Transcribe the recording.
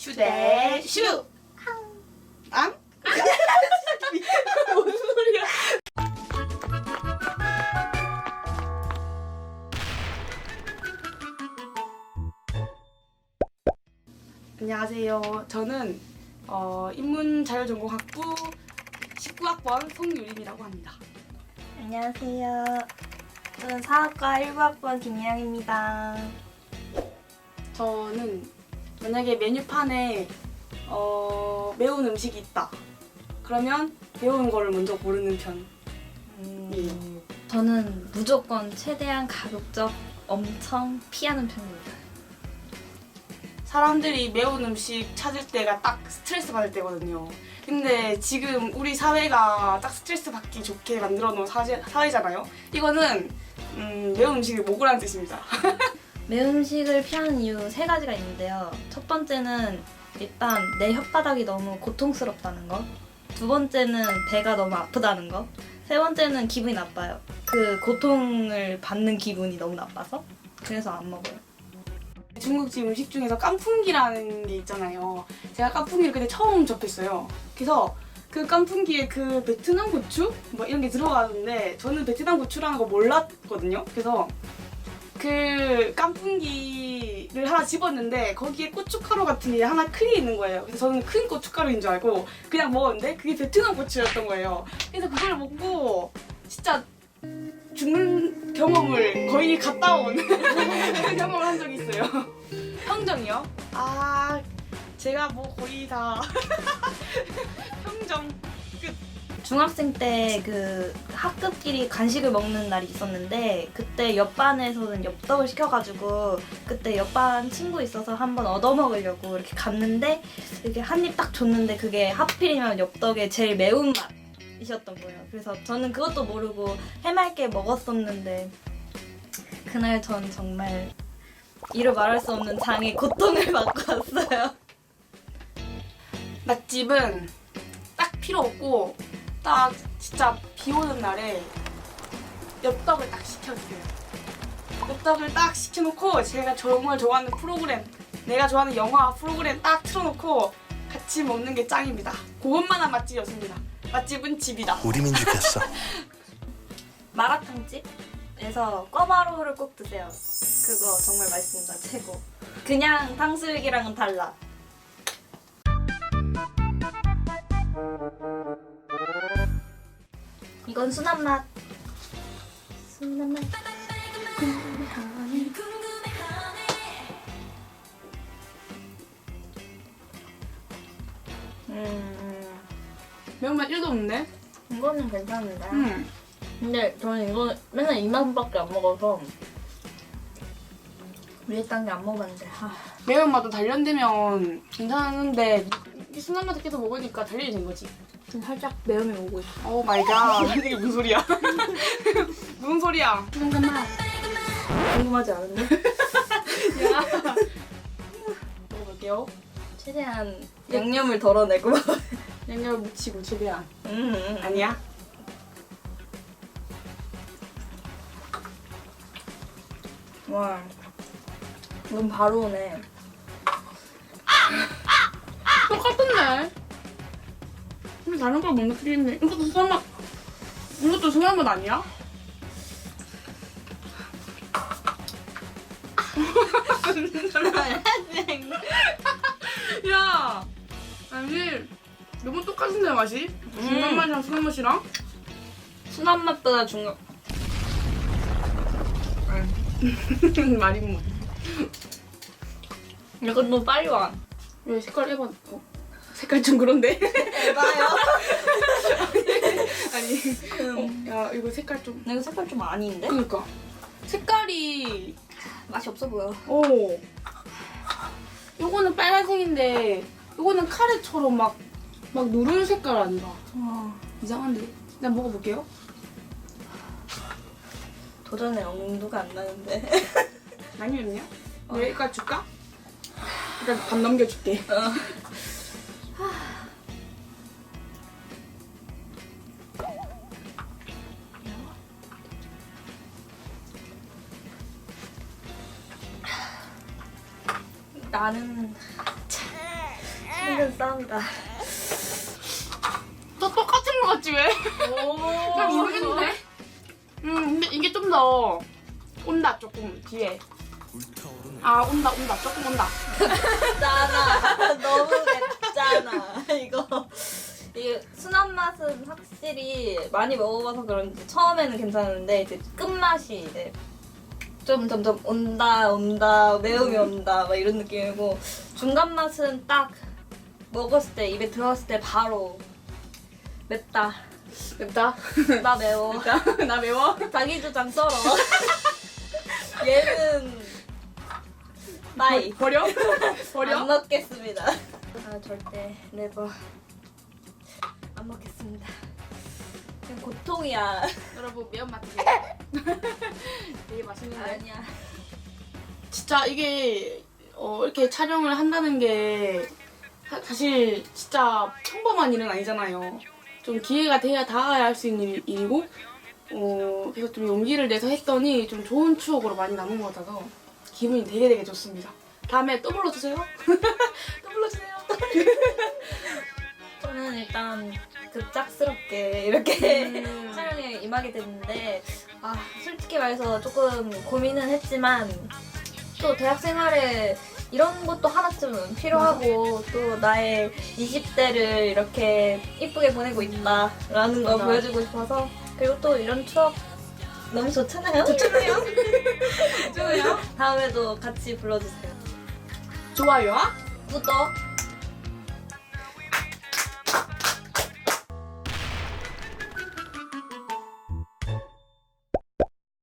슈대 슈. 앙? 무슨 소리야? 안녕하세요. 저는 어, 인문자율전공학부 19학번 송유림이라고 합니다. 안녕하세요. 저는 사학과 19학번 김희영입니다. 저는 만약에 메뉴판에 어, 매운 음식이 있다. 그러면 매운 거를 먼저 고르는 편. 음, 저는 무조건 최대한 가급적 엄청 피하는 편입니다. 사람들이 매운 음식 찾을 때가 딱 스트레스 받을 때거든요. 근데 지금 우리 사회가 딱 스트레스 받기 좋게 만들어 놓은 사회, 사회잖아요. 이거는 음, 매운 음식을 먹으라는 뜻입니다. 매운 음식을 피하는 이유 세 가지가 있는데요. 첫 번째는 일단 내 혓바닥이 너무 고통스럽다는 것. 두 번째는 배가 너무 아프다는 것. 세 번째는 기분이 나빠요. 그 고통을 받는 기분이 너무 나빠서. 그래서 안 먹어요. 중국집 음식 중에서 깐풍기라는 게 있잖아요. 제가 깐풍기를 그때 처음 접했어요. 그래서 그 깐풍기에 그 베트남 고추 뭐 이런 게 들어가는데 저는 베트남 고추라는 거 몰랐거든요. 그래서 그 깐풍기를 하나 집었는데 거기에 고춧가루 같은 게 하나 크게 있는 거예요. 그래서 저는 큰 고춧가루인 줄 알고 그냥 먹었는데 그게 베트남 고추였던 거예요. 그래서 그걸 먹고 진짜 죽는 경험을 거의 갔다 온 경험을 한 적이 있어요. 평정이요? 아, 제가 뭐 거의 다 평정. 중학생 때 그 학급끼리 간식을 먹는 날이 있었는데 그때 옆반에서는 엽떡을 시켜가지고 그때 옆반 친구 있어서 한번 얻어먹으려고 이렇게 갔는데 이렇게 한 입 딱 줬는데 그게 하필이면 엽떡의 제일 매운 맛이셨던 거예요. 그래서 저는 그것도 모르고 해맑게 먹었었는데 그날 전 정말 이루 말할 수 없는 장의 고통을 받고 왔어요. 맛집은 딱 필요 없고 딱 진짜 비 오는 날에 엽떡을 딱 시켜주세요. 엽떡을 딱 시켜놓고 제가 정말 좋아하는 프로그램, 내가 좋아하는 영화 프로그램 딱 틀어놓고 같이 먹는 게 짱입니다. 그것만한 맛집이었습니다. 맛집은 집이다. 우리 민족이었어. 마라탕집에서 꿔바로우를 꼭 드세요. 그거 정말 맛있습니다. 최고. 그냥 탕수육이랑은 달라. 이건 순한 맛. 순한 맛. 음, 매운맛 1도 없네. 이거는 괜찮은데. 음. 근데 저는 이거 맨날 이만큼밖에 안 먹어서 위에 딴게 안 먹었는데 아, 매운맛도 단련되면 괜찮은데 이 순한 맛을 계속 먹으니까 단련이 된 거지. 지금 살짝 매움이 오고 있어. 오 마이 갓. 이게 무슨 소리야? 무슨 소리야? 잠깐만. 궁금하지 않은데? 야. 먹어볼게요. 최대한 양념을 덜어내고. 양념을 묻히고 최대한. 음, 음. 아니야? 와, 이건 바로 오네. 똑같은데? 근데 다른 걸못 느끼겠네. 이것도 맛. 이것도 순한 맛 아니야? 야, 아니 너무 똑같은데 맛이? 순한 맛이랑 순한 맛이랑? 순한 맛보다 중간. 말이 뭐? 이건 너무 빨리 와. 왜 색깔 해봐? 어, 색깔 좀 그런데? 에바요? 아니, 어, 야 이거 색깔 좀. 이거 색깔 좀 아닌데? 그니까 색깔이 맛이 없어 보여. 오. 요거는 빨간색인데 요거는 카레처럼 막, 막 누런 색깔 아니라. 와, 이상한데. 난 먹어볼게요. 도전의 엄두가 안 나는데. 많이 맵냐? 어. 여기까지 줄까? 일단 반 넘겨줄게. 나는 실은 쌉니다. 또 똑같은 거 같지 왜? 잘 모르겠는데. 음 근데 이게 좀 더 온다 조금 뒤에. 아 온다 온다 조금 온다. 맵잖아. 너무 맵잖아. 이거. 이게 순한 맛은 확실히 많이 먹어봐서 그런지 처음에는 괜찮은데 이제 끝맛이 이제 좀 점점 온다 온다 매움이 온다 막 이런 느낌이고 중간 맛은 딱 먹었을 때 입에 들어갔을 때 바로 맵다 맵다. 나 매워 나 매워. 자기 주장 썰어 얘는 나이 버려? 안 버려? 먹겠습니다. 아 절대 네버 안 먹겠습니다. 그냥 고통이야. 여러분 매운맛 되게 되게 맛있는데. 아니야. 진짜 이게 어, 이렇게 촬영을 한다는 게 사- 사실 진짜 평범한 일은 아니잖아요. 좀 기회가 돼야 닿아야 할 수 있는 일- 일이고 어, 그래서 좀 용기를 내서 했더니 좀 좋은 추억으로 많이 남은 것 같아서 기분이 되게 되게 좋습니다. 다음에 또 불러주세요. 또 불러주세요. 저는 일단 급작스럽게 이렇게 음. 촬영에 임하게 됐는데 아 솔직히 말해서 조금 고민은 했지만 또 대학 생활에 이런 것도 하나쯤은 필요하고 또 나의 20대를 이렇게 이쁘게 보내고 있다라는 거 맞아. 보여주고 싶어서 그리고 또 이런 추억 너무 좋잖아요. 좋잖아요. 좋아요. 다음에도 같이 불러주세요. 좋아요와 구독